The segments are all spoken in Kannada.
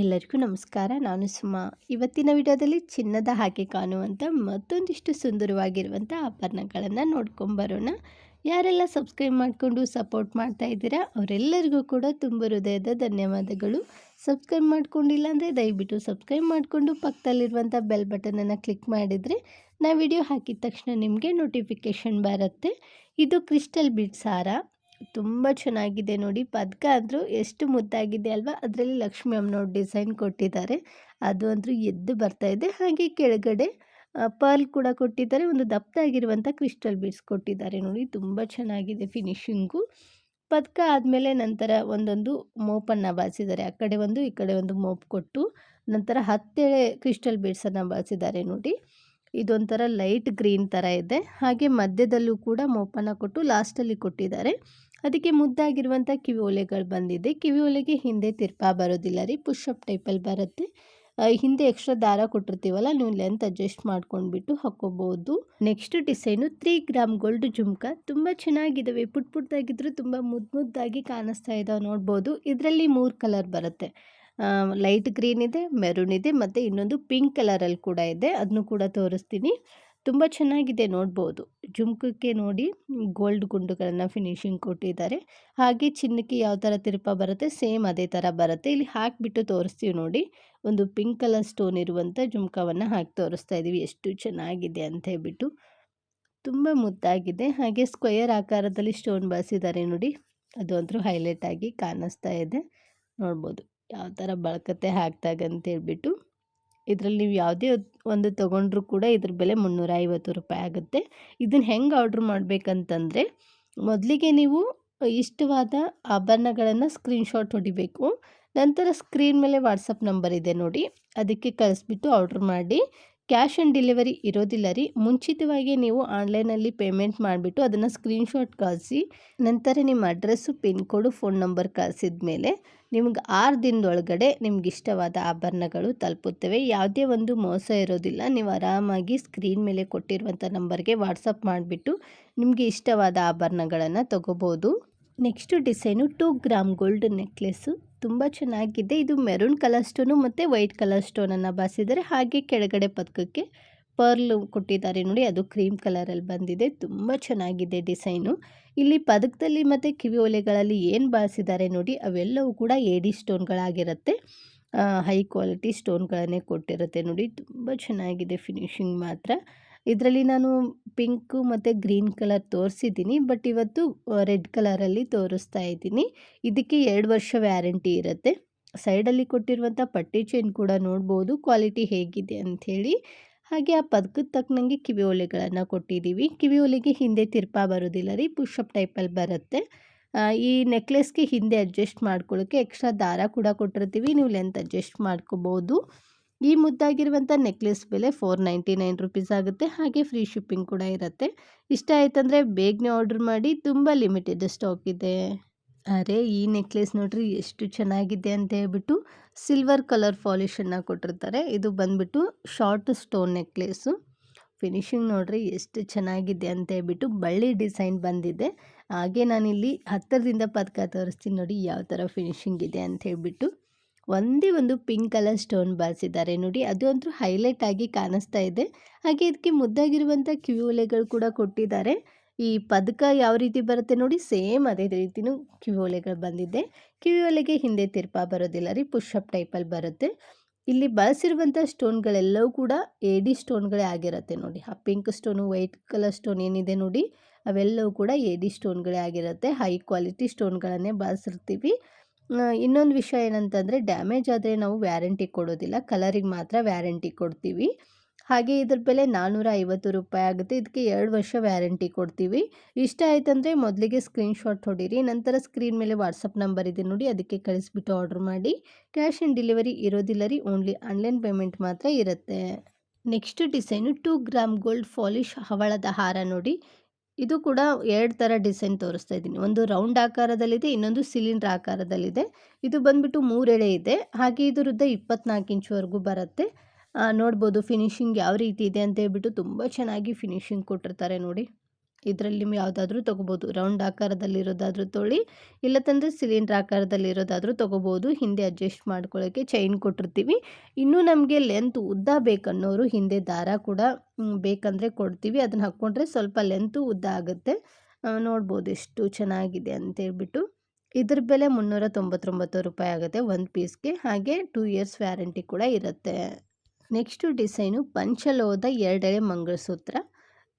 ಎಲ್ಲರಿಗೂ ನಮಸ್ಕಾರ. ನಾನು ಸುಮಾ. ಇವತ್ತಿನ ವಿಡಿಯೋದಲ್ಲಿ ಚಿನ್ನದ ಹಾಗೆ ಕಾಣುವಂಥ ಮತ್ತೊಂದಿಷ್ಟು ಸುಂದರವಾಗಿರುವಂಥ ಆಭರಣಗಳನ್ನು ನೋಡ್ಕೊಂಬರೋಣ. ಯಾರೆಲ್ಲ ಸಬ್ಸ್ಕ್ರೈಬ್ ಮಾಡಿಕೊಂಡು ಸಪೋರ್ಟ್ ಮಾಡ್ತಾ ಇದ್ದೀರಾ, ಅವರೆಲ್ಲರಿಗೂ ಕೂಡ ತುಂಬ ಹೃದಯದ ಧನ್ಯವಾದಗಳು. ಸಬ್ಸ್ಕ್ರೈಬ್ ಮಾಡ್ಕೊಂಡಿಲ್ಲ ಅಂದರೆ ದಯವಿಟ್ಟು ಸಬ್ಸ್ಕ್ರೈಬ್ ಮಾಡಿಕೊಂಡು ಪಕ್ಕದಲ್ಲಿರುವಂಥ ಬೆಲ್ ಬಟನನ್ನು ಕ್ಲಿಕ್ ಮಾಡಿದರೆ ನಾ ವಿಡಿಯೋ ಹಾಕಿದ ತಕ್ಷಣ ನಿಮಗೆ ನೋಟಿಫಿಕೇಷನ್ ಬರುತ್ತೆ. ಇದು ಕ್ರಿಸ್ಟಲ್ ಬಿಡ್ಸ್ ತುಂಬ ಚೆನ್ನಾಗಿದೆ ನೋಡಿ. ಪದಕ ಅಂದರೂ ಎಷ್ಟು ಮುದ್ದಾಗಿದೆ ಅಲ್ವಾ? ಅದರಲ್ಲಿ ಲಕ್ಷ್ಮಿ ಡಿಸೈನ್ ಕೊಟ್ಟಿದ್ದಾರೆ. ಅದು ಅಂದರೂ ಎದ್ದು ಬರ್ತಾ ಇದೆ. ಹಾಗೆ ಕೆಳಗಡೆ ಪರ್ಲ್ ಕೂಡ ಕೊಟ್ಟಿದ್ದಾರೆ. ಒಂದು ದಪ್ಪದಾಗಿರುವಂಥ ಕ್ರಿಸ್ಟಲ್ ಬೀಡ್ಸ್ ಕೊಟ್ಟಿದ್ದಾರೆ ನೋಡಿ. ತುಂಬ ಚೆನ್ನಾಗಿದೆ ಫಿನಿಶಿಂಗು. ಪದಕ ಆದಮೇಲೆ ನಂತರ ಒಂದೊಂದು ಮೋಪನ್ನು ಬಾಸಿದ್ದಾರೆ. ಆ ಕಡೆ ಒಂದು, ಈ ಕಡೆ ಒಂದು ಮೋಪ್ ಕೊಟ್ಟು ನಂತರ ಹತ್ತೆಳೆ ಕ್ರಿಸ್ಟಲ್ ಬೀಡ್ಸನ್ನು ಬಾಸಿದ್ದಾರೆ ನೋಡಿ. ಇದೊಂಥರ ಲೈಟ್ ಗ್ರೀನ್ ಥರ ಇದೆ. ಹಾಗೆ ಮಧ್ಯದಲ್ಲೂ ಕೂಡ ಮೋಪನ್ನು ಕೊಟ್ಟು ಲಾಸ್ಟಲ್ಲಿ ಕೊಟ್ಟಿದ್ದಾರೆ. ಅದಕ್ಕೆ ಮುದ್ದಾಗಿರುವಂಥ ಕಿವಿ ಒಲೆಗಳು ಬಂದಿದೆ. ಕಿವಿ ಒಲೆಗೆ ಹಿಂದೆ ತಿರ್ಪಾ ಬರೋದಿಲ್ಲ ರೀ. ಪುಷಪ್ ಟೈಪಲ್ಲಿ ಬರುತ್ತೆ. ಹಿಂದೆ ಎಕ್ಸ್ಟ್ರಾ ದಾರ ಕೊಟ್ಟಿರ್ತೀವಲ್ಲ, ನೀವು ಲೆಂತ್ ಅಡ್ಜಸ್ಟ್ ಮಾಡ್ಕೊಂಡ್ಬಿಟ್ಟು ಹಾಕೋಬಹುದು next design three gram gold jhumka. ತುಂಬ ಚೆನ್ನಾಗಿದ್ದಾವೆ ಪುಟ್ ಪುಟ್ಟದಾಗಿದ್ರು ತುಂಬ ಮುದ್ದು ಮುದ್ದಾಗಿ ಕಾಣಿಸ್ತಾ ಇದಾವೆ ನೋಡ್ಬೋದು. ಇದರಲ್ಲಿ ಮೂರು ಕಲರ್ ಬರುತ್ತೆ. ಲೈಟ್ ಗ್ರೀನ್ ಇದೆ, ಮೆರೂನ್ ಇದೆ, ಮತ್ತು ಇನ್ನೊಂದು ಪಿಂಕ್ ಕಲರಲ್ಲಿ ಕೂಡ ಇದೆ. ಅದನ್ನು ಕೂಡ ತೋರಿಸ್ತೀನಿ. ತುಂಬ ಚೆನ್ನಾಗಿದೆ ನೋಡ್ಬೋದು. ಜುಮ್ಕಕ್ಕೆ ನೋಡಿ ಗೋಲ್ಡ್ ಗುಂಡುಗಳನ್ನು ಫಿನಿಶಿಂಗ್ ಕೊಟ್ಟಿದ್ದಾರೆ. ಹಾಗೆ ಚಿನ್ನಕ್ಕೆ ಯಾವ ಥರ ತಿರುಪ ಬರುತ್ತೆ, ಸೇಮ್ ಅದೇ ಥರ ಬರುತ್ತೆ. ಇಲ್ಲಿ ಹಾಕಿಬಿಟ್ಟು ತೋರಿಸ್ತೀವಿ ನೋಡಿ. ಒಂದು ಪಿಂಕ್ ಕಲರ್ ಸ್ಟೋನ್ ಇರುವಂಥ ಜುಮ್ಕವನ್ನು ಹಾಕಿ ತೋರಿಸ್ತಾ ಇದ್ದೀವಿ ಎಷ್ಟು ಚೆನ್ನಾಗಿದೆ ಅಂತ ಹೇಳ್ಬಿಟ್ಟು. ತುಂಬ ಮುದ್ದಾಗಿದೆ. ಹಾಗೆ ಸ್ಕ್ವಯರ್ ಆಕಾರದಲ್ಲಿ ಸ್ಟೋನ್ ಬಳಸಿದ್ದಾರೆ ನೋಡಿ. ಅದು ಅಂತೂ ಹೈಲೈಟ್ ಆಗಿ ಕಾಣಿಸ್ತಾ ಇದೆ. ನೋಡ್ಬೋದು. ಯಾವ ಥರ ಬಳಕತೆ ಹಾಕ್ದಾಗ ಅಂತ ಹೇಳ್ಬಿಟ್ಟು. ಇದರಲ್ಲಿ ನೀವು ಯಾವುದೇ ಒಂದು ತೊಗೊಂಡ್ರೂ ಕೂಡ ಇದ್ರ ಬೆಲೆ ಮುನ್ನೂರ ಐವತ್ತು ರೂಪಾಯಿ ಆಗುತ್ತೆ. ಇದನ್ನು ಹೆಂಗೆ ಆರ್ಡ್ರ್ ಮಾಡಬೇಕಂತಂದರೆ, ಮೊದಲಿಗೆ ನೀವು ಇಷ್ಟವಾದ ಆಭರಣಗಳನ್ನು ಸ್ಕ್ರೀನ್ಶಾಟ್ ಹೊಡಿಬೇಕು. ನಂತರ ಸ್ಕ್ರೀನ್ ಮೇಲೆ ವಾಟ್ಸಪ್ ನಂಬರ್ ಇದೆ ನೋಡಿ, ಅದಕ್ಕೆ ಕಳಿಸ್ಬಿಟ್ಟು ಆರ್ಡ್ರ್ ಮಾಡಿ. ಕ್ಯಾಶ್ ಆನ್ ಡೆಲಿವರಿ ಇರೋದಿಲ್ಲ ರೀ. ಮುಂಚಿತವಾಗಿ ನೀವು ಆನ್ಲೈನಲ್ಲಿ ಪೇಮೆಂಟ್ ಮಾಡಿಬಿಟ್ಟು ಅದನ್ನು ಸ್ಕ್ರೀನ್ಶಾಟ್ ಕಳಿಸಿ, ನಂತರ ನಿಮ್ಮ address, pin code, phone number ಕಳಿಸಿದ ಮೇಲೆ ನಿಮ್ಗೆ ಆರು ದಿನದೊಳಗಡೆ ನಿಮ್ಗೆ ಇಷ್ಟವಾದ ಆಭರಣಗಳು ತಲುಪುತ್ತವೆ. ಯಾವುದೇ ಒಂದು ಮೋಸ ಇರೋದಿಲ್ಲ. ನೀವು ಆರಾಮಾಗಿ ಸ್ಕ್ರೀನ್ ಮೇಲೆ ಕೊಟ್ಟಿರುವಂಥ ನಂಬರ್ಗೆ ವಾಟ್ಸಪ್ ಮಾಡಿಬಿಟ್ಟು ನಿಮಗೆ ಇಷ್ಟವಾದ ಆಭರಣಗಳನ್ನು ತೊಗೋಬೋದು. Next design two gram gold necklace. ತುಂಬ ಚೆನ್ನಾಗಿದೆ. ಇದು ಮೆರೂನ್ ಕಲರ್ ಸ್ಟೋನು ಮತ್ತು ವೈಟ್ ಕಲರ್ ಸ್ಟೋನನ್ನು ಬಾಸಿದ್ದಾರೆ ಹಾಗೆ ಕೆಳಗಡೆ ಪದಕಕ್ಕೆ ಪರ್ಲ್ ಕೊಟ್ಟಿದ್ದಾರೆ ನೋಡಿ. ಅದು ಕ್ರೀಮ್ ಕಲರಲ್ಲಿ ಬಂದಿದೆ. ತುಂಬ ಚೆನ್ನಾಗಿದೆ ಡಿಸೈನು. ಇಲ್ಲಿ ಪದಕದಲ್ಲಿ ಮತ್ತು ಕಿವಿ ಒಲೆಗಳಲ್ಲಿ ಏನು ಬಾಸಿದ್ದಾರೆ ನೋಡಿ. ಅವೆಲ್ಲವೂ ಕೂಡ ಏಡಿ ಸ್ಟೋನ್ಗಳಾಗಿರುತ್ತೆ. ಹೈ ಕ್ವಾಲಿಟಿ ಸ್ಟೋನ್ಗಳನ್ನೇ ಕೊಟ್ಟಿರುತ್ತೆ ನೋಡಿ. ತುಂಬ ಚೆನ್ನಾಗಿದೆ ಫಿನಿಶಿಂಗ್ ಮಾತ್ರ. ಇದರಲ್ಲಿ ನಾನು ಪಿಂಕು ಮತ್ತು ಗ್ರೀನ್ ಕಲರ್ ತೋರಿಸಿದ್ದೀನಿ, ಬಟ್ ಇವತ್ತು ರೆಡ್ ಕಲರಲ್ಲಿ ತೋರಿಸ್ತಾ ಇದ್ದೀನಿ. ಇದಕ್ಕೆ ಎರಡು ವರ್ಷ ವ್ಯಾರಂಟಿ ಇರುತ್ತೆ. ಸೈಡಲ್ಲಿ ಕೊಟ್ಟಿರುವಂಥ ಪಟ್ಟಿ ಚೈನ್ ಕೂಡ ನೋಡ್ಬೋದು, ಕ್ವಾಲಿಟಿ ಹೇಗಿದೆ ಅಂಥೇಳಿ. ಹಾಗೆ ಆ ಪದಕದ ತಕ್ಕನಂಗೆ ಕಿವಿ ಒಲೆಗಳನ್ನು ಕೊಟ್ಟಿದ್ದೀವಿ. ಕಿವಿ ಒಲೆಗೆ ಹಿಂದೆ ತಿರ್ಪ ಬರೋದಿಲ್ಲ ರೀ ಪುಷಪ್ ಟೈಪಲ್ಲಿ ಬರುತ್ತೆ. ಈ ನೆಕ್ಲೆಸ್ಗೆ ಹಿಂದೆ ಅಡ್ಜಸ್ಟ್ ಮಾಡ್ಕೊಳ್ಳೋಕ್ಕೆ ಎಕ್ಸ್ಟ್ರಾ ದಾರ ಕೂಡ ಕೊಟ್ಟಿರ್ತೀವಿ, ನೀವು ಲೆಂತ್ ಅಡ್ಜಸ್ಟ್ ಮಾಡ್ಕೋಬೋದು. ಈ ಮುದ್ದಾಗಿರುವಂಥ ನೆಕ್ಲೆಸ್ ಬೆಲೆ ಫೋರ್ ನೈಂಟಿ ನೈನ್ ರುಪೀಸ್ ಆಗುತ್ತೆ. ಹಾಗೆ ಫ್ರೀ ಶಿಪ್ಪಿಂಗ್ ಕೂಡ ಇರುತ್ತೆ. ಇಷ್ಟ ಆಯ್ತಂದರೆ ಬೇಗನೆ ಆರ್ಡ್ರ್ ಮಾಡಿ, ತುಂಬ ಲಿಮಿಟೆಡ್ ಸ್ಟಾಕ್ ಇದೆ. ಅರೆ, ಈ ನೆಕ್ಲೆಸ್ ನೋಡ್ರಿ ಎಷ್ಟು ಚೆನ್ನಾಗಿದೆ ಅಂತ ಹೇಳ್ಬಿಟ್ಟು ಸಿಲ್ವರ್ ಕಲರ್ ಪಾಲಿಷನ್ನು ಕೊಟ್ಟಿರ್ತಾರೆ. ಇದು ಬಂದ್ಬಿಟ್ಟು ಶಾರ್ಟ್ ಸ್ಟೋನ್ ನೆಕ್ಲೆಸ್ಸು ಫಿನಿಶಿಂಗ್ ನೋಡ್ರಿ ಎಷ್ಟು ಚೆನ್ನಾಗಿದೆ ಅಂತ ಹೇಳ್ಬಿಟ್ಟು ಬಳ್ಳಿ ಡಿಸೈನ್ ಬಂದಿದೆ. ಹಾಗೆ ನಾನಿಲ್ಲಿ ಹತ್ತರದಿಂದ ಪದಕ ತೋರಿಸ್ತೀನಿ ನೋಡಿ ಯಾವ ಥರ ಫಿನಿಶಿಂಗ್ ಇದೆ ಅಂತ ಹೇಳ್ಬಿಟ್ಟು. ಒಂದೇ ಒಂದು ಪಿಂಕ್ ಕಲರ್ ಸ್ಟೋನ್ ಬಳಸಿದ್ದಾರೆ ನೋಡಿ, ಅದು ಅಂತೂ ಹೈಲೈಟ್ ಆಗಿ ಕಾಣಿಸ್ತಾ ಇದೆ. ಹಾಗೆ ಇದಕ್ಕೆ ಮುದ್ದಾಗಿರುವಂಥ ಕಿವಿ ಒಲೆಗಳು ಕೂಡ ಕೊಟ್ಟಿದ್ದಾರೆ. ಈ ಪದಕ ಯಾವ ರೀತಿ ಬರುತ್ತೆ ನೋಡಿ, ಸೇಮ್ ಅದೇ ರೀತಿನೂ ಕಿವಿ ಒಲೆಗಳು ಬಂದಿದೆ. ಒಲೆಗೆ ಹಿಂದೆ ತಿರ್ಪ ಬರೋದಿಲ್ಲ ರೀ ಪುಷಪ್ ಟೈಪಲ್ಲಿ ಬರುತ್ತೆ. ಇಲ್ಲಿ ಬಳಸಿರುವಂಥ ಸ್ಟೋನ್ಗಳೆಲ್ಲವೂ ಕೂಡ ಎಡಿ ಸ್ಟೋನ್ಗಳೇ ಆಗಿರುತ್ತೆ ನೋಡಿ. ಆ pink stone, white colour stone ಏನಿದೆ ನೋಡಿ, ಅವೆಲ್ಲವೂ ಕೂಡ ಎಡಿ ಸ್ಟೋನ್ಗಳೇ ಆಗಿರುತ್ತೆ. ಹೈ ಕ್ವಾಲಿಟಿ ಸ್ಟೋನ್ಗಳನ್ನೇ ಬಳಸಿರ್ತೀವಿ ಇನ್ನೊಂದು ವಿಷಯ ಏನಂತಂದರೆ, ಡ್ಯಾಮೇಜ್ ಆದರೆ ನಾವು ವ್ಯಾರಂಟಿ ಕೊಡೋದಿಲ್ಲ. ಕಲರಿಗೆ ಮಾತ್ರ ವ್ಯಾರಂಟಿ ಕೊಡ್ತೀವಿ. ಹಾಗೆ ಇದ್ರ ಬೆಲೆ ನಾನ್ನೂರ ಐವತ್ತು ರೂಪಾಯಿ ಆಗುತ್ತೆ. ಇದಕ್ಕೆ ಎರಡು ವರ್ಷ ವ್ಯಾರಂಟಿ ಕೊಡ್ತೀವಿ. ಇಷ್ಟ ಆಯ್ತಂದರೆ ಮೊದಲಿಗೆ ಸ್ಕ್ರೀನ್ಶಾಟ್ ಹೊಡೀರಿ. ನಂತರ ಸ್ಕ್ರೀನ್ ಮೇಲೆ ವಾಟ್ಸಪ್ ನಂಬರ್ ಇದೆ ನೋಡಿ, ಅದಕ್ಕೆ ಕಳಿಸ್ಬಿಟ್ಟು ಆರ್ಡ್ರ್ ಮಾಡಿ. ಕ್ಯಾಶ್ ಆನ್ ಡೆಲಿವರಿ ಇರೋದಿಲ್ಲ ರೀ. ಓನ್ಲಿ ಆನ್ಲೈನ್ ಪೇಮೆಂಟ್ ಮಾತ್ರ ಇರುತ್ತೆ. Next design two gram gold polish ಹವಳದ ಹಾರ ನೋಡಿ. ಇದು ಕೂಡ ಎರಡು ಥರ ಡಿಸೈನ್ ತೋರಿಸ್ತಾ ಇದ್ದೀನಿ. ಒಂದು ರೌಂಡ್ ಆಕಾರದಲ್ಲಿದೆ, ಇನ್ನೊಂದು ಸಿಲಿಂಡ್ರ್ ಆಕಾರದಲ್ಲಿದೆ. ಇದು ಬಂದ್ಬಿಟ್ಟು ಮೂರೆಳೆ ಇದೆ. ಹಾಗೆ ಇದರದ್ದು ಇಪ್ಪತ್ನಾಲ್ಕು ಇಂಚುವರೆಗೂ ಬರುತ್ತೆ. ನೋಡ್ಬೋದು ಫಿನಿಶಿಂಗ್ ಯಾವ ರೀತಿ ಇದೆ ಅಂತ ಹೇಳ್ಬಿಟ್ಟು ತುಂಬ ಚೆನ್ನಾಗಿ ಫಿನಿಶಿಂಗ್ ಕೊಟ್ಟಿರ್ತಾರೆ ನೋಡಿ. ಇದರಲ್ಲಿ ನೀವು ಯಾವುದಾದ್ರೂ ತೊಗೋಬೋದು. ರೌಂಡ್ ಆಕಾರದಲ್ಲಿರೋದಾದ್ರೂ ಇಲ್ಲ ತಂದರೆ ಸಿಲಿಂಡ್ರ್ ಆಕಾರದಲ್ಲಿರೋದಾದ್ರೂ ತೊಗೋಬೋದು. ಹಿಂದೆ ಅಡ್ಜಸ್ಟ್ ಮಾಡ್ಕೊಳ್ಳೋಕ್ಕೆ ಚೈನ್ ಕೊಟ್ಟಿರ್ತೀವಿ. ಇನ್ನೂ ನಮಗೆ ಲೆಂತ್ ಉದ್ದ ಬೇಕನ್ನೋರು ಹಿಂದೆ ದಾರ ಕೂಡ ಬೇಕಂದರೆ ಕೊಡ್ತೀವಿ. ಅದನ್ನು ಹಾಕ್ಕೊಂಡ್ರೆ ಸ್ವಲ್ಪ ಲೆಂತು ಉದ್ದ ಆಗುತ್ತೆ. ನೋಡ್ಬೋದು ಎಷ್ಟು ಚೆನ್ನಾಗಿದೆ ಅಂತೇಳ್ಬಿಟ್ಟು ಇದ್ರ ಬೆಲೆ ಮುನ್ನೂರ ತೊಂಬತ್ತೊಂಬತ್ತು ರೂಪಾಯಿ ಆಗುತ್ತೆ ಒಂದು ಪೀಸ್ಗೆ. ಹಾಗೆ ಟೂ ಇಯರ್ಸ್ ವ್ಯಾರಂಟಿ ಕೂಡ ಇರುತ್ತೆ. ನೆಕ್ಸ್ಟು ಡಿಸೈನು ಪಂಚಲೋದ ಎರಡೆಳೆ ಮಂಗಲಸೂತ್ರ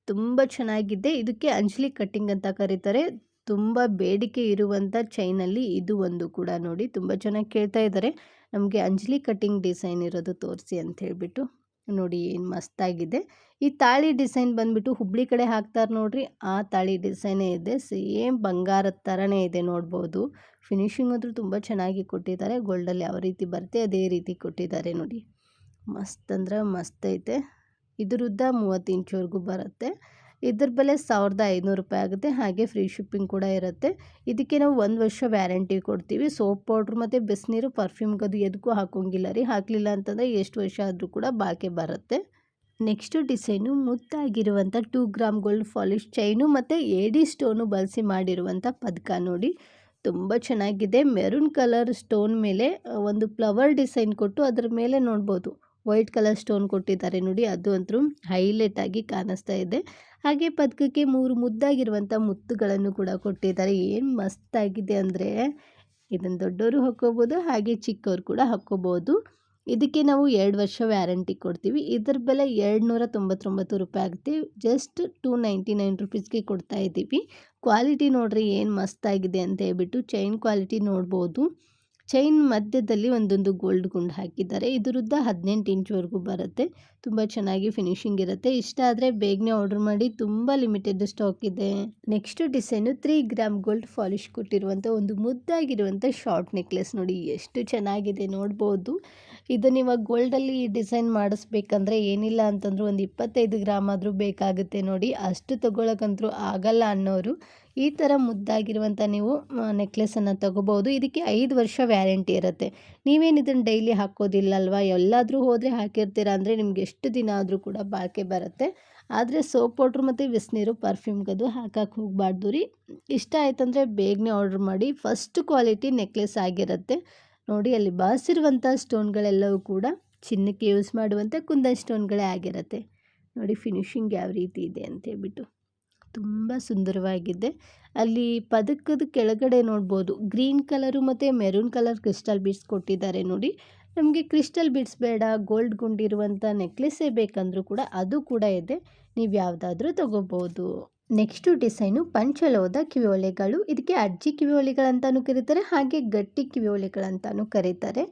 ತುಂಬ ಚೆನ್ನಾಗಿದೆ. ಇದಕ್ಕೆ ಅಂಜಲಿ ಕಟ್ಟಿಂಗ್ ಅಂತ ಕರೀತಾರೆ. ತುಂಬ ಬೇಡಿಕೆ ಇರುವಂಥ ಚೈನಲ್ಲಿ ಇದು ಒಂದು ಕೂಡ ನೋಡಿ ತುಂಬ ಚೆನ್ನಾಗಿ ಕೇಳ್ತಾ ಇದ್ದಾರೆ. ನಮಗೆ ಅಂಜಲಿ ಕಟ್ಟಿಂಗ್ ಡಿಸೈನ್ ಇರೋದು ತೋರಿಸಿ ಅಂತ ಹೇಳಿಬಿಟ್ಟು ನೋಡಿ ಏನು ಮಸ್ತಾಗಿದೆ. ಈ ತಾಳಿ ಡಿಸೈನ್ ಬಂದ್ಬಿಟ್ಟು ಹುಬ್ಳಿ ಕಡೆ ಹಾಕ್ತಾರೆ ನೋಡ್ರಿ. ಆ ತಾಳಿ ಡಿಸೈನೇ ಇದೆ. ಸೇಮ್ ಬಂಗಾರದ ಥರನೇ ಇದೆ ನೋಡ್ಬೋದು. ಫಿನಿಶಿಂಗ್ ಅಂತೂ ತುಂಬ ಚೆನ್ನಾಗಿ ಕೊಟ್ಟಿದ್ದಾರೆ. ಗೋಲ್ಡಲ್ಲಿ ಯಾವ ರೀತಿ ಬರುತ್ತೆ ಅದೇ ರೀತಿ ಕೊಟ್ಟಿದ್ದಾರೆ ನೋಡಿ. ಮಸ್ತ್ ಅಂದ್ರೆ ಮಸ್ತ್ ಐತೆ. ಇದ್ರದ್ದ ಮೂವತ್ತು ಇಂಚುವರೆಗೂ ಬರುತ್ತೆ. ಇದ್ರ ಬೆಲೆ ಸಾವಿರದ ಐನೂರು ರೂಪಾಯಿ ಆಗುತ್ತೆ. ಹಾಗೆ ಫ್ರೀ ಶಿಪ್ಪಿಂಗ್ ಕೂಡ ಇರುತ್ತೆ. ಇದಕ್ಕೆ ನಾವು ಒಂದು ವರ್ಷ ವ್ಯಾರಂಟಿ ಕೊಡ್ತೀವಿ. ಸೋಪ್ ಪೌಡ್ರ್ ಮತ್ತು ಬಿಸಿನೀರು, ಪರ್ಫ್ಯೂಮ್ಗೆ ಅದು ಎದಕ್ಕೂ ಹಾಕೋಂಗಿಲ್ಲ ರೀ. ಹಾಕಲಿಲ್ಲ ಅಂತಂದರೆ ಎಷ್ಟು ವರ್ಷ ಆದರೂ ಕೂಡ ಬಾಕಿ ಬರುತ್ತೆ. Next design. ಮುದ್ದಾಗಿರುವಂಥ two gram gold polish chain ಮತ್ತು ಏಡಿ ಸ್ಟೋನು ಬಳಸಿ ಮಾಡಿರುವಂಥ ಪದಕ ನೋಡಿ. ತುಂಬ ಚೆನ್ನಾಗಿದೆ. ಮೆರೂನ್ ಕಲರ್ ಸ್ಟೋನ್ ಮೇಲೆ ಒಂದು ಫ್ಲವರ್ ಡಿಸೈನ್ ಕೊಟ್ಟು ಅದರ ಮೇಲೆ ನೋಡ್ಬೋದು. ವೈಟ್ ಕಲರ್ ಸ್ಟೋನ್ ಕೊಟ್ಟಿದ್ದಾರೆ ನೋಡಿ, ಅದು ಅಂತೂ ಹೈಲೈಟ್ ಆಗಿ ಕಾಣಿಸ್ತಾ ಇದೆ. ಹಾಗೆ ಪದಕಕ್ಕೆ ಮೂರು ಮುದ್ದಾಗಿರುವಂಥ ಮುತ್ತುಗಳನ್ನು ಕೂಡ ಕೊಟ್ಟಿದ್ದಾರೆ. ಏನು ಮಸ್ತಾಗಿದೆ ಅಂದರೆ ಇದನ್ನು ದೊಡ್ಡವರು ಹಾಕ್ಕೋಬೋದು, ಹಾಗೆ ಚಿಕ್ಕವರು ಕೂಡ ಹಾಕ್ಕೋಬೋದು. ಇದಕ್ಕೆ ನಾವು ಎರಡು ವರ್ಷ ವ್ಯಾರಂಟಿ ಕೊಡ್ತೀವಿ. ಇದ್ರ ಬೆಲೆ ಎರಡು ನೂರ ತೊಂಬತ್ತೊಂಬತ್ತು ರೂಪಾಯಿ ಆಗುತ್ತೆ. ಜಸ್ಟ್ ಟೂ ನೈಂಟಿ ನೈನ್ ರುಪೀಸ್ಗೆ ಕೊಡ್ತಾ ಇದ್ದೀವಿ ಕ್ವಾಲಿಟಿ ನೋಡಿರಿ ಏನು ಮಸ್ತಾಗಿದೆ ಅಂತ ಹೇಳ್ಬಿಟ್ಟು, ಚೈನ್ ಕ್ವಾಲಿಟಿ ನೋಡ್ಬೋದು. ಚೈನ್ ಮಧ್ಯದಲ್ಲಿ ಒಂದೊಂದು ಗೋಲ್ಡ್ ಗುಂಡು ಹಾಕಿದ್ದಾರೆ. ಇದರದ್ದು ಹದಿನೆಂಟು ಇಂಚ್ವರೆಗೂ ಬರುತ್ತೆ. ತುಂಬ ಚೆನ್ನಾಗಿ ಫಿನಿಶಿಂಗ್ ಇರುತ್ತೆ. ಇಷ್ಟ ಆದರೆ ಬೇಗನೆ ಆರ್ಡರ್ ಮಾಡಿ. ತುಂಬ ಲಿಮಿಟೆಡ್ ಸ್ಟಾಕ್ ಇದೆ. Next design three gram gold polish ಕೊಟ್ಟಿರುವಂಥ ಒಂದು ಮುದ್ದಾಗಿರುವಂಥ ಶಾರ್ಟ್ ನೆಕ್ಲೆಸ್ ನೋಡಿ. ಎಷ್ಟು ಚೆನ್ನಾಗಿದೆ ನೋಡ್ಬೋದು. ಇದನ್ನು ಇವಾಗ ಗೋಲ್ಡಲ್ಲಿ ಡಿಸೈನ್ ಮಾಡಿಸ್ಬೇಕಂದ್ರೆ ಏನಿಲ್ಲ ಅಂತಂದ್ರೂ ಒಂದು ಇಪ್ಪತ್ತೈದು ಗ್ರಾಮ್ ಆದರೂ ಬೇಕಾಗುತ್ತೆ ನೋಡಿ. ಅಷ್ಟು ತಗೊಳ್ಳೋಕ್ಕಂತೂ ಆಗಲ್ಲ ಅನ್ನೋರು. ಈ ಥರ ಮುದ್ದಾಗಿರುವಂಥ ನೀವು ನೆಕ್ಲೆಸನ್ನು ತಗೋಬೋದು ಇದಕ್ಕೆ ಐದು ವರ್ಷ ವ್ಯಾರಂಟಿ ಇರುತ್ತೆ. ನೀವೇನು ಇದನ್ನು ಡೈಲಿ ಹಾಕೋದಿಲ್ಲ ಅಲ್ವಾ ಎಲ್ಲಾದರೂ ಹೋದರೆ ಹಾಕಿರ್ತೀರ ಅಂದರೆ ನಿಮ್ಗೆ ಎಷ್ಟು ದಿನ ಆದರೂ ಕೂಡ ಬಾಳಿಕೆ ಬರುತ್ತೆ. ಆದರೆ ಸೋಪ್ ಪೌಡ್ರ್ ಮತ್ತು ಬಿಸಿನೀರು ಪರ್ಫ್ಯೂಮ್ಗದು ಹಾಕಕ್ಕೆ ಹೋಗಬಾರ್ದು ರೀ. ಇಷ್ಟ ಆಯ್ತಂದರೆ ಬೇಗನೆ ಆರ್ಡ್ರ್ ಮಾಡಿ. ಫಸ್ಟ್ ಕ್ವಾಲಿಟಿ ನೆಕ್ಲೆಸ್ ಆಗಿರುತ್ತೆ. ನೋಡಿ, ಅಲ್ಲಿ ಬಾಸಿರುವಂಥ ಸ್ಟೋನ್ಗಳೆಲ್ಲವೂ ಕೂಡ ಚಿನ್ನಕ್ಕೆ ಯೂಸ್ ಮಾಡುವಂಥ ಕುಂದನ್ ಸ್ಟೋನ್ಗಳೇ ಆಗಿರುತ್ತೆ. ನೋಡಿ, ಫಿನಿಶಿಂಗ್ ಯಾವ ರೀತಿ ಇದೆ ಅಂತ ಹೇಳ್ಬಿಟ್ಟು. ತುಂಬ ಸುಂದರವಾಗಿದೆ. ಅಲ್ಲಿ ಪದಕದ ಕೆಳಗಡೆ ನೋಡ್ಬೋದು, ಗ್ರೀನ್ ಕಲರು ಮತ್ತು ಮೆರೂನ್ ಕಲರ್ ಕ್ರಿಸ್ಟಲ್ ಬೀಡ್ಸ್ ಕೊಟ್ಟಿದ್ದಾರೆ ನೋಡಿ. ನಮಗೆ ಕ್ರಿಸ್ಟಲ್ ಬೀಡ್ಸ್ ಬೇಡ, ಗೋಲ್ಡ್ ಗುಂಡಿರುವಂಥ ನೆಕ್ಲೆಸ್ಸೇ ಬೇಕಂದರೂ ಕೂಡ ಅದು ಕೂಡ ಇದೆ. ನೀವು ಯಾವುದಾದ್ರೂ ತಗೋಬೋದು. ನೆಕ್ಸ್ಟು ಡಿಸೈನು ಪಂಚಲೋದ ಕಿವಿಯೋಲೆಗಳು ಇದಕ್ಕೆ ಅಜ್ಜಿ ಕಿವಿಯೋಲೆಗಳಂತಲೂ ಕರೀತಾರೆ, ಹಾಗೆ ಗಟ್ಟಿ ಕಿವಿಯೋಲೆಗಳಂತಲೂ ಕರೀತಾರೆ.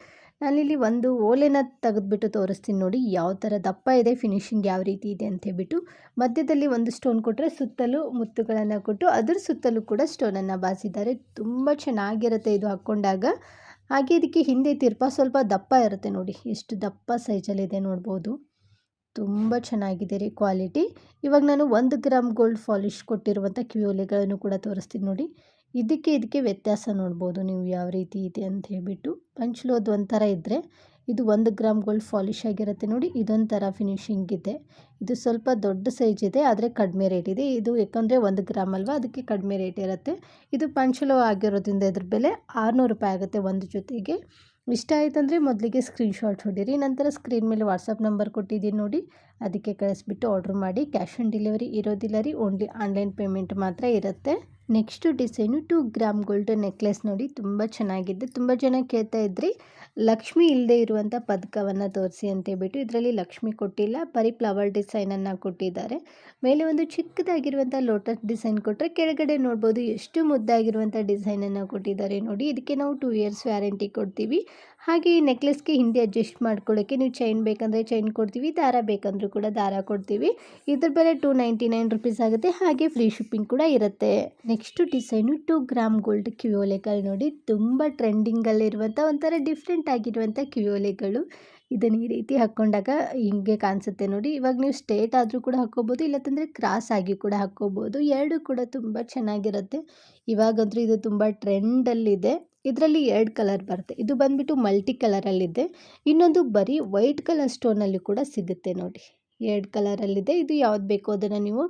ನಾನಿಲ್ಲಿ ಒಂದು ಓಲೆನ ತೆಗೆದುಬಿಟ್ಟು ತೋರಿಸ್ತೀನಿ ನೋಡಿ, ಯಾವ ಥರ ದಪ್ಪ ಇದೆ ಫಿನಿಶಿಂಗ್ ಯಾವ ರೀತಿ ಇದೆ ಅಂತ ಹೇಳ್ಬಿಟ್ಟು. ಮಧ್ಯದಲ್ಲಿ ಒಂದು ಸ್ಟೋನ್ ಕೊಟ್ಟರೆ ಸುತ್ತಲೂ ಮುತ್ತುಗಳನ್ನು ಕೊಟ್ಟು, ಅದ್ರ ಸುತ್ತಲೂ ಕೂಡ ಸ್ಟೋನನ್ನು ಬಾಸಿದ್ದಾರೆ. ತುಂಬ ಚೆನ್ನಾಗಿರುತ್ತೆ ಇದು ಹಾಕ್ಕೊಂಡಾಗ ಹಾಗೆ ಇದಕ್ಕೆ ಹಿಂದೆ ತಿರ್ಪ ಸ್ವಲ್ಪ ದಪ್ಪ ಇರುತ್ತೆ ನೋಡಿ, ಎಷ್ಟು ದಪ್ಪ ಸೈಜಲ್ಲಿದೆ ನೋಡ್ಬೋದು. ತುಂಬ ಚೆನ್ನಾಗಿದೆ ರೀ ಕ್ವಾಲಿಟಿ. ಇವಾಗ ನಾನು ಒಂದು ಗ್ರಾಮ್ ಗೋಲ್ಡ್ ಫಾಲಿಶ್ ಕೊಟ್ಟಿರುವಂಥ ಕಿವಿಯೋಲೆಗಳನ್ನು ಕೂಡ ತೋರಿಸ್ತೀನಿ ನೋಡಿ. ಇದಕ್ಕೆ ಇದಕ್ಕೆ ವ್ಯತ್ಯಾಸ ನೋಡ್ಬೋದು ನೀವು ಯಾವ ರೀತಿ ಇದೆ ಅಂತ ಹೇಳ್ಬಿಟ್ಟು. ಪಂಚ್ಲೋದು ಒಂಥರ ಇದ್ದರೆ ಇದು ಒಂದು ಗ್ರಾಮ್ ಗೋಲ್ಡ್ ಫಾಲಿಶ್ ಆಗಿರುತ್ತೆ ನೋಡಿ, ಇದೊಂಥರ ಫಿನಿಶಿಂಗ್ ಇದೆ. ಇದು ಸ್ವಲ್ಪ ದೊಡ್ಡ ಸೈಜ್ ಇದೆ, ಆದರೆ ಕಡಿಮೆ ರೇಟ್ ಇದೆ. ಇದು ಯಾಕಂದರೆ ಒಂದು ಗ್ರಾಮ್ ಅಲ್ವಾ, ಅದಕ್ಕೆ ಕಡಿಮೆ ರೇಟ್ ಇರುತ್ತೆ. ಇದು ಪಂಚಲೋ ಆಗಿರೋದ್ರಿಂದ ಇದ್ರ ಬೆಲೆ ಆರುನೂರು ರೂಪಾಯಿ ಆಗುತ್ತೆ ಒಂದು ಜೊತೆಗೆ. ಇಷ್ಟ ಆಯ್ತಂದರೆ ಮೊದಲಿಗೆ ಸ್ಕ್ರೀನ್ಶಾಟ್ ಹೊಡೀರಿ, ನಂತರ ಸ್ಕ್ರೀನ್ ಮೇಲೆ ವಾಟ್ಸಪ್ ನಂಬರ್ ಕೊಟ್ಟಿದ್ದೀನಿ ನೋಡಿ, ಅದಕ್ಕೆ ಕಳಿಸ್ಬಿಟ್ಟು ಆರ್ಡ್ರ್ ಮಾಡಿ. ಕ್ಯಾಶ್ ಆನ್ ಡೆಲಿವರಿ ಇರೋದಿಲ್ಲ ರೀ ಓನ್ಲಿ ಆನ್ಲೈನ್ ಪೇಮೆಂಟ್ ಮಾತ್ರ ಇರುತ್ತೆ. Next design two gram gold necklace ನೋಡಿ, ತುಂಬ ಚೆನ್ನಾಗಿದೆ. ತುಂಬ ಜನ ಕೇಳ್ತಾ ಇದ್ರಿ, ಲಕ್ಷ್ಮಿ ಇಲ್ಲದೆ ಇರುವಂಥ ಪದಕವನ್ನು ತೋರಿಸಿ ಅಂತ ಹೇಳ್ಬಿಟ್ಟು ಇದರಲ್ಲಿ ಲಕ್ಷ್ಮಿ ಕೊಟ್ಟಿಲ್ಲ, ಬರೀ ಫ್ಲವರ್ ಡಿಸೈನನ್ನು ಕೊಟ್ಟಿದ್ದಾರೆ. ಮೇಲೆ ಒಂದು ಚಿಕ್ಕದಾಗಿರುವಂಥ ಲೋಟಸ್ ಡಿಸೈನ್ ಕೊಟ್ಟರೆ ಕೆಳಗಡೆ ನೋಡ್ಬೋದು ಎಷ್ಟು ಮುದ್ದಾಗಿರುವಂಥ ಡಿಸೈನನ್ನು ಕೊಟ್ಟಿದ್ದಾರೆ ನೋಡಿ. ಇದಕ್ಕೆ ನಾವು ಟೂ ಇಯರ್ಸ್ ವ್ಯಾರಂಟಿ ಕೊಡ್ತೀವಿ. ಹಾಗೆ ಈ ನೆಕ್ಲೆಸ್ಗೆ ಹಿಂದೆ ಅಡ್ಜಸ್ಟ್ ಮಾಡ್ಕೊಳ್ಳೋಕ್ಕೆ ನೀವು ಚೈನ್ ಬೇಕಂದರೆ ಚೈನ್ ಕೊಡ್ತೀವಿ, ದಾರ ಬೇಕಂದರೂ ಕೂಡ ದಾರ ಕೊಡ್ತೀವಿ. ಇದ್ರ ಬೆಲೆ ಟೂ ನೈಂಟಿ ನೈನ್ ರುಪೀಸ್ ಆಗುತ್ತೆ, ಹಾಗೆ ಫ್ರೀ ಶಿಪ್ಪಿಂಗ್ ಕೂಡ ಇರುತ್ತೆ. Next design two gram gold ಕಿವಿಯೋಲೆಗಳು ನೋಡಿ, ತುಂಬ ಟ್ರೆಂಡಿಂಗಲ್ಲಿರುವಂಥ ಒಂಥರ ಡಿಫ್ರೆಂಟ್ ಆಗಿರುವಂಥ ಕಿವಿಯೋಲೆಗಳು. ಇದನ್ನು ಈ ರೀತಿ ಹಾಕ್ಕೊಂಡಾಗ ಹಿಂಗೆ ಕಾಣಿಸುತ್ತೆ ನೋಡಿ. ಇವಾಗ ನೀವು ಸ್ಟ್ರೇಟ್ ಆದರೂ ಕೂಡ ಹಾಕ್ಕೋಬೋದು ಇಲ್ಲತ್ತಂದರೆ ಕ್ರಾಸ್ ಆಗಿ ಕೂಡ ಹಾಕ್ಕೋಬೋದು. ಎರಡೂ ಕೂಡ ತುಂಬ ಚೆನ್ನಾಗಿರುತ್ತೆ. ಇವಾಗಂತೂ ಇದು ತುಂಬ ಟ್ರೆಂಡಲ್ಲಿದೆ. ಇದರಲ್ಲಿ ಎರಡು ಕಲರ್ ಬರುತ್ತೆ. ಇದು ಬಂದುಬಿಟ್ಟು ಮಲ್ಟಿ ಕಲರಲ್ಲಿದೆ ಇನ್ನೊಂದು ಬರೀ ವೈಟ್ ಕಲರ್ ಸ್ಟೋನಲ್ಲಿ ಕೂಡ ಸಿಗುತ್ತೆ ನೋಡಿ. ಎರಡು ಕಲರಲ್ಲಿದೆ ಇದು ಯಾವ್ದು ಬೇಕೋ ಅದನ್ನು ನೀವು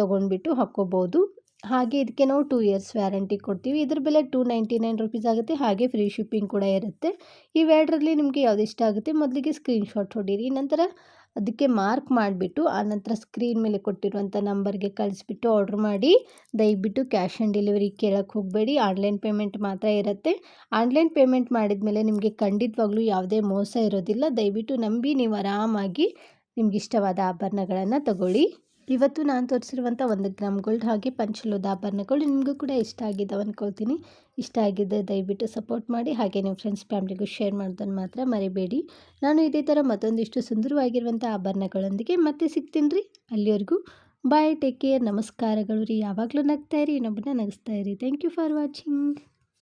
ತೊಗೊಂಡ್ಬಿಟ್ಟು ಹಾಕ್ಕೋಬೋದು. ಹಾಗೆ ಇದಕ್ಕೆ ನಾವು ಟೂ ಇಯರ್ಸ್ ವ್ಯಾರಂಟಿ ಕೊಡ್ತೀವಿ. ಇದ್ರ ಬೆಲೆ ಟೂ ನೈಂಟಿ ನೈನ್ ರುಪೀಸ್ ಆಗುತ್ತೆ. ಹಾಗೆ ಫ್ರೀ ಶಿಪ್ಪಿಂಗ್ ಕೂಡ ಇರುತ್ತೆ. ಇವೆರಡರಲ್ಲಿ ನಿಮಗೆ ಯಾವ್ದು ಇಷ್ಟ ಆಗುತ್ತೆ ಮೊದಲಿಗೆ ಸ್ಕ್ರೀನ್ಶಾಟ್ ಹೊಡೀರಿ. ನಂತರ ಅದಕ್ಕೆ ಮಾರ್ಕ್ ಮಾಡಿಬಿಟ್ಟು ಆನಂತರ ಸ್ಕ್ರೀನ್ ಮೇಲೆ ಕೊಟ್ಟಿರುವಂಥ ನಂಬರ್ಗೆ ಕಳಿಸ್ಬಿಟ್ಟು ಆರ್ಡ್ರ್ ಮಾಡಿ. ದಯವಿಟ್ಟು ಕ್ಯಾಶ್ ಆನ್ ಡೆಲಿವರಿ ಕೇಳೋಕ್ಕೆ ಹೋಗಬೇಡಿ. ಆನ್ಲೈನ್ ಪೇಮೆಂಟ್ ಮಾತ್ರ ಇರುತ್ತೆ. ಆನ್ಲೈನ್ ಪೇಮೆಂಟ್ ಮಾಡಿದ ಮೇಲೆ ನಿಮಗೆ ಖಂಡಿತವಾಗ್ಲೂ ಯಾವುದೇ ಮೋಸ ಇರೋದಿಲ್ಲ. ದಯವಿಟ್ಟು ನಂಬಿ, ನೀವು ಆರಾಮಾಗಿ ನಿಮ್ಗೆ ಇಷ್ಟವಾದ ಆಭರಣಗಳನ್ನು ತಗೊಳ್ಳಿ. ಇವತ್ತು ನಾನು ತೋರಿಸಿರುವಂಥ ಒಂದು ಗ್ರಾಮ್ ಗೋಲ್ಡ್ ಹಾಗೆ ಪಂಚಲೋದ ಆಭರಣಗಳು ನಿಮಗೂ ಕೂಡ ಇಷ್ಟ ಆಗಿದ್ದಾವೆ ಅಂದ್ಕೊಳ್ತೀನಿ ಇಷ್ಟ ಆಗಿದೆ ದಯವಿಟ್ಟು ಸಪೋರ್ಟ್ ಮಾಡಿ, ಹಾಗೆ ನಿಮ್ಮ ಫ್ರೆಂಡ್ಸ್ ಫ್ಯಾಮಿಲಿಗೂ ಶೇರ್ ಮಾಡೋದನ್ನು ಮಾತ್ರ ಮರಿಬೇಡಿ. ನಾನು ಇದೇ ಥರ ಮತ್ತೊಂದಿಷ್ಟು ಸುಂದರವಾಗಿರುವಂಥ ಆಭರಣಗಳೊಂದಿಗೆ ಮತ್ತೆ ಸಿಗ್ತೀನಿ ರೀ. ಅಲ್ಲಿವರೆಗೂ ಬಾಯ್ ಟೇಕ್ ಕೇರ್ ನಮಸ್ಕಾರಗಳು ರೀ. ಯಾವಾಗಲೂ ನಗ್ತಾ ಇರಿ ಇನ್ನೊಬ್ಬನ ನಗಿಸ್ತಾ ಇರಿ. Thank you for watching